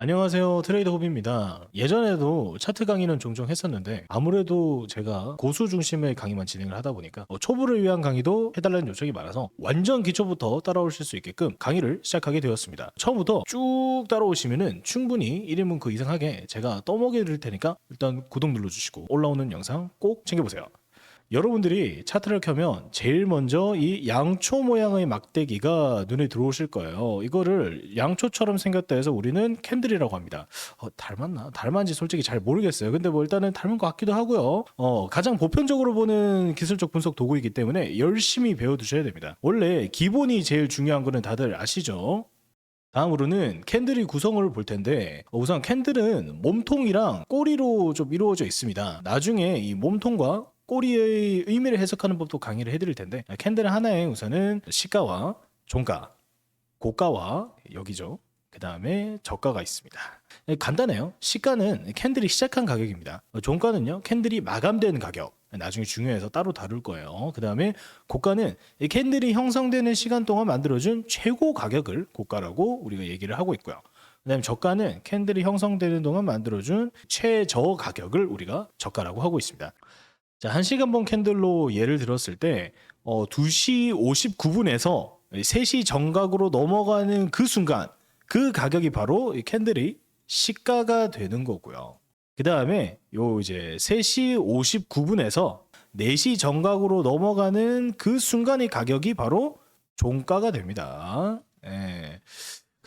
안녕하세요. 트레이더 호비입니다. 예전에도 차트 강의는 종종 했었는데 아무래도 제가 고수 중심의 강의만 진행을 하다 보니까 어, 초보를 위한 강의도 해달라는 요청이 많아서 완전 기초부터 따라오실 수 있게끔 강의를 시작하게 되었습니다. 처음부터 쭉 따라오시면은 충분히 1인분 그 이상하게 제가 떠먹여 드릴 테니까 일단 구독 눌러주시고 올라오는 영상 꼭 챙겨보세요 여러분들이 차트를 켜면 제일 먼저 이 양초 모양의 막대기가 눈에 들어오실 거예요. 이거를 양초처럼 생겼다 해서 우리는 캔들이라고 합니다. 어, 닮았나? 닮았는지 솔직히 잘 모르겠어요. 근데 뭐 일단은 닮은 것 같기도 하고요. 어, 가장 보편적으로 보는 기술적 분석 도구이기 때문에 열심히 배워두셔야 됩니다. 원래 기본이 제일 중요한 거는 다들 아시죠? 다음으로는 캔들의 구성을 볼 텐데 어, 우선 캔들은 몸통이랑 꼬리로 좀 이루어져 있습니다. 나중에 이 몸통과 꼬리의 의미를 해석하는 법도 강의를 해드릴 텐데 캔들 하나에 우선은 시가와 종가, 고가와 여기죠. 그 다음에 저가가 있습니다. 네, 간단해요. 시가는 캔들이 시작한 가격입니다. 어, 종가는요, 캔들이 마감된 가격. 나중에 중요해서 따로 다룰 거예요. 그 다음에 고가는 이 캔들이 형성되는 시간 동안 만들어준 최고 가격을 고가라고 우리가 얘기를 하고 있고요. 그다음에 저가는 캔들이 형성되는 동안 만들어준 최저 가격을 우리가 저가라고 하고 있습니다. 자, 1시간 번 캔들로 예를 들었을 때 어, 2시 59분에서 3시 정각으로 넘어가는 그 순간 그 가격이 바로 이 캔들이 시가가 되는 거고요. 그 다음에 요 이제 3시 59분에서 4시 정각으로 넘어가는 그 순간의 가격이 바로 종가가 됩니다.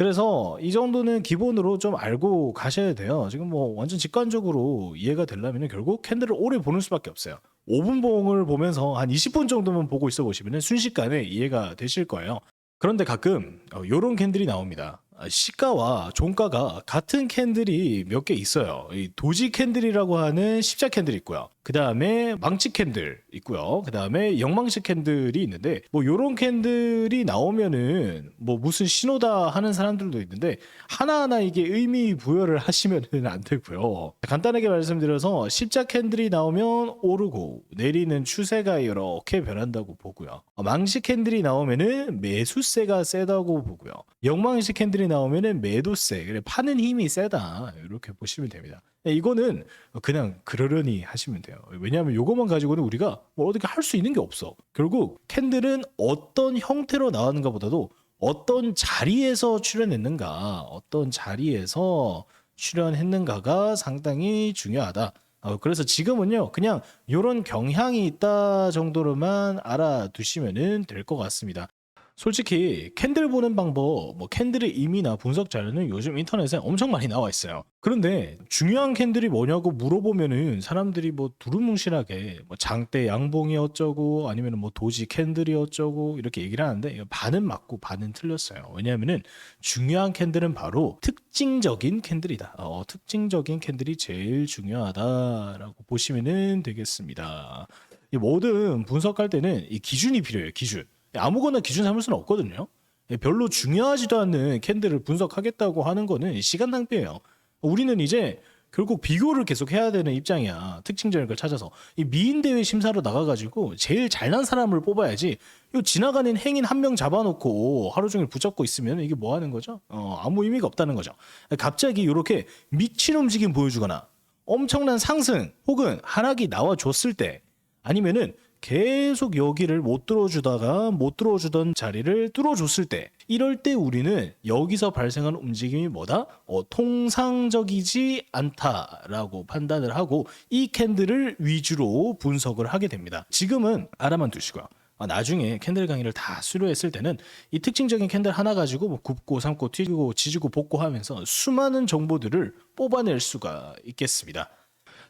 예. 그래서 이 정도는 기본으로 좀 알고 가셔야 돼요. 지금 뭐 완전 직관적으로 이해가 되려면 결국 캔들을 오래 보는 수밖에 없어요. 5분 봉을 보면서 한 20분 정도만 보고 있어 보시면 순식간에 이해가 되실 거예요. 그런데 가끔 이런 캔들이 나옵니다. 아, 시가와 종가가 같은 캔들이 몇 개 있어요. 이 도지 캔들이라고 하는 십자 캔들이 있고요. 그 다음에 망치 캔들 있고요. 그 다음에 영망식 캔들이 있는데 뭐 요런 캔들이 나오면은 뭐 무슨 신호다 하는 사람들도 있는데 하나하나 이게 의미 부여를 하시면은 안 되고요. 간단하게 말씀드려서 십자 캔들이 나오면 오르고 내리는 추세가 이렇게 변한다고 보고요. 어, 망식 캔들이 나오면은 매수세가 세다고 보고요. 영망식 캔들이 나오면은 매도세, 그래 파는 힘이 세다 이렇게 보시면 됩니다. 네, 이거는 그냥 그러려니 하시면 돼요. 왜냐하면 이것만 가지고는 우리가 뭐 어떻게 할 수 있는 게 없어. 결국 캔들은 어떤 형태로 나왔는가 보다도 어떤 자리에서 출연했는가, 어떤 자리에서 출연했는가가 상당히 중요하다. 어, 그래서 지금은요, 그냥 이런 경향이 있다 정도로만 알아두시면 될 것 같습니다. 솔직히 캔들 보는 방법, 뭐 캔들의 의미나 분석 자료는 요즘 인터넷에 엄청 많이 나와 있어요. 그런데 중요한 캔들이 뭐냐고 물어보면은 사람들이 뭐 두루뭉실하게 뭐 장대 양봉이 어쩌고 아니면 뭐 도지 캔들이 어쩌고 이렇게 얘기를 하는데 반은 맞고 반은 틀렸어요. 왜냐하면은 중요한 캔들은 바로 특징적인 캔들이다. 어, 특징적인 캔들이 제일 중요하다라고 보시면은 되겠습니다. 이 모든 분석할 때는 이 기준이 필요해요. 기준. 아무거나 기준 삼을 수는 없거든요. 예, 별로 중요하지도 않는 캔들을 분석하겠다고 하는 거는 시간 낭비예요. 우리는 이제 결국 비교를 계속 해야 되는 입장이야. 특징적인 걸 찾아서. 이 미인 대회 심사로 나가가지고 제일 잘난 사람을 뽑아야지. 이 지나가는 행인 한 명 잡아놓고 하루 종일 붙잡고 있으면 이게 뭐 하는 거죠? 어, 아무 의미가 없다는 거죠. 갑자기 이렇게 미친 움직임 보여주거나 엄청난 상승 혹은 하락이 나와줬을 때 아니면은 계속 여기를 못 들어주다가 못 들어주던 자리를 뚫어줬을 때 이럴 때 우리는 여기서 발생한 움직임이 뭐다? 어, 통상적이지 않다라고 판단을 하고 이 캔들을 위주로 분석을 하게 됩니다. 지금은 알아만 두시고요. 아, 나중에 캔들 강의를 다 수료했을 때는 이 특징적인 캔들 하나 가지고 뭐 굽고 삶고 튀고 지지고 볶고 하면서 수많은 정보들을 뽑아낼 수가 있겠습니다.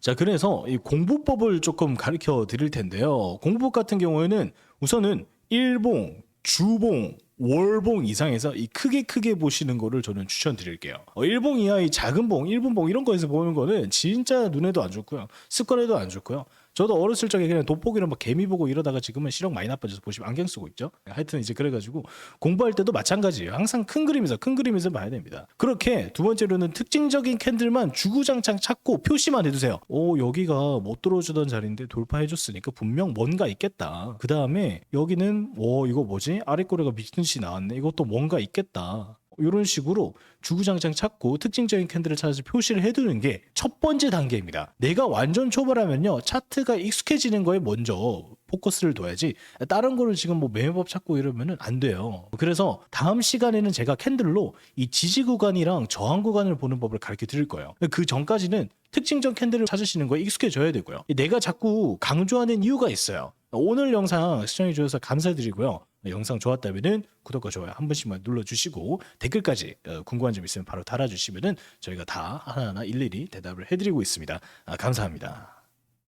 자, 그래서 이 공부법을 조금 가르쳐 드릴 텐데요. 공부법 같은 경우에는 우선은 일봉, 주봉, 월봉 이상에서 이 크게 크게 보시는 거를 저는 추천드릴게요. 어, 일봉 이하의 작은 봉, 일분봉 이런 거에서 보는 거는 진짜 눈에도 안 좋고요. 습관에도 안 좋고요. 저도 어렸을 적에 그냥 돋보기로 막 개미 보고 이러다가 지금은 시력 많이 나빠져서 보시면 안경 쓰고 있죠. 하여튼 이제 그래가지고 공부할 때도 마찬가지예요. 항상 큰 그림에서 큰 그림에서 봐야 됩니다. 그렇게 두 번째로는 특징적인 캔들만 주구장창 찾고 표시만 해두세요. 오 여기가 못 들어주던 자리인데 돌파해줬으니까 분명 뭔가 있겠다. 그 다음에 여기는 오 이거 뭐지 아랫꼬리가 미친 듯이 나왔네. 이것도 뭔가 있겠다. 이런 식으로 주구장창 찾고 특징적인 캔들을 찾아서 표시를 해두는 게 첫 번째 단계입니다. 내가 완전 초보라면요 차트가 익숙해지는 거에 먼저 포커스를 둬야지 다른 거를 지금 뭐 매매법 찾고 이러면은 안 돼요. 그래서 다음 시간에는 제가 캔들로 이 지지 구간이랑 저항 구간을 보는 법을 가르쳐 드릴 거예요. 그 전까지는 특징적 캔들을 찾으시는 거에 익숙해져야 되고요. 내가 자꾸 강조하는 이유가 있어요. 오늘 영상 시청해 주셔서 감사드리고요. 영상 좋았다면은 구독과 좋아요 한 번씩만 눌러주시고 댓글까지 어, 궁금한 점 있으면 바로 달아주시면은 저희가 다 하나하나 일일이 대답을 해드리고 있습니다. 아, 감사합니다.